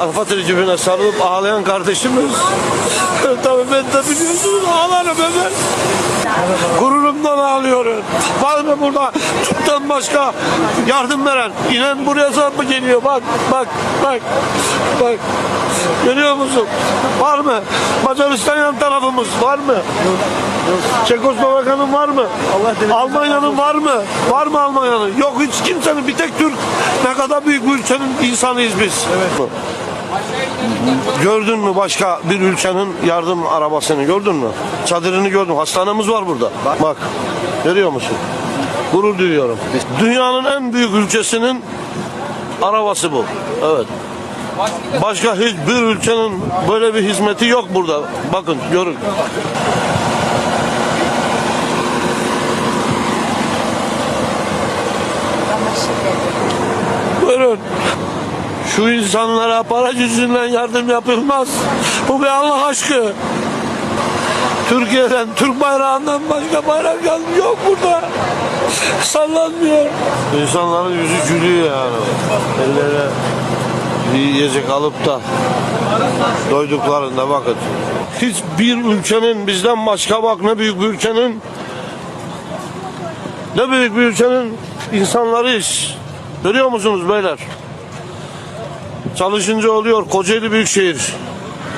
Arafat cebine sarılıp ağlayan kardeşimiz. Tabii ben de biliyorsunuz ağlarım hemen. Gururumdan ağlıyorum. Var mı burada Türk'ten başka yardım veren? İnan buraya zam mı geliyor? Bak, bak, bak, bak. Görüyor musun? Var mı? Macaristan yan tarafımız var mı? Çekoslovakya'nın var mı? Almanya'nın var mı? Var mı Almanya'nın? Yok hiç kimsenin bir tek Türk. Ne kadar büyük bir ülkenin insanıyız biz. Evet. Gördün mü başka bir ülkenin yardım arabasını gördün mü? Çadırını gördüm. Hastanemiz var burada. Bak. Görüyor musun? Gurur duyuyorum. Dünyanın en büyük ülkesinin arabası bu. Evet. Başka hiçbir ülkenin böyle bir hizmeti yok burada. Bakın görün. Buyurun. Şu insanlara para yüzünden yardım yapılmaz. Bu bir Allah aşkı. Türkiye'den, Türk bayrağından başka bayrak yok burada. Sallanmıyor. İnsanların yüzü gülüyor yani. Ellerine bir yiyecek alıp da doyduklarında bakın. Hiçbir ülkenin bizden başka bak ne büyük bir ülkenin ne büyük bir ülkenin insanlarıyız. Görüyor musunuz beyler? Çalışınca oluyor. Kocaeli Büyükşehir.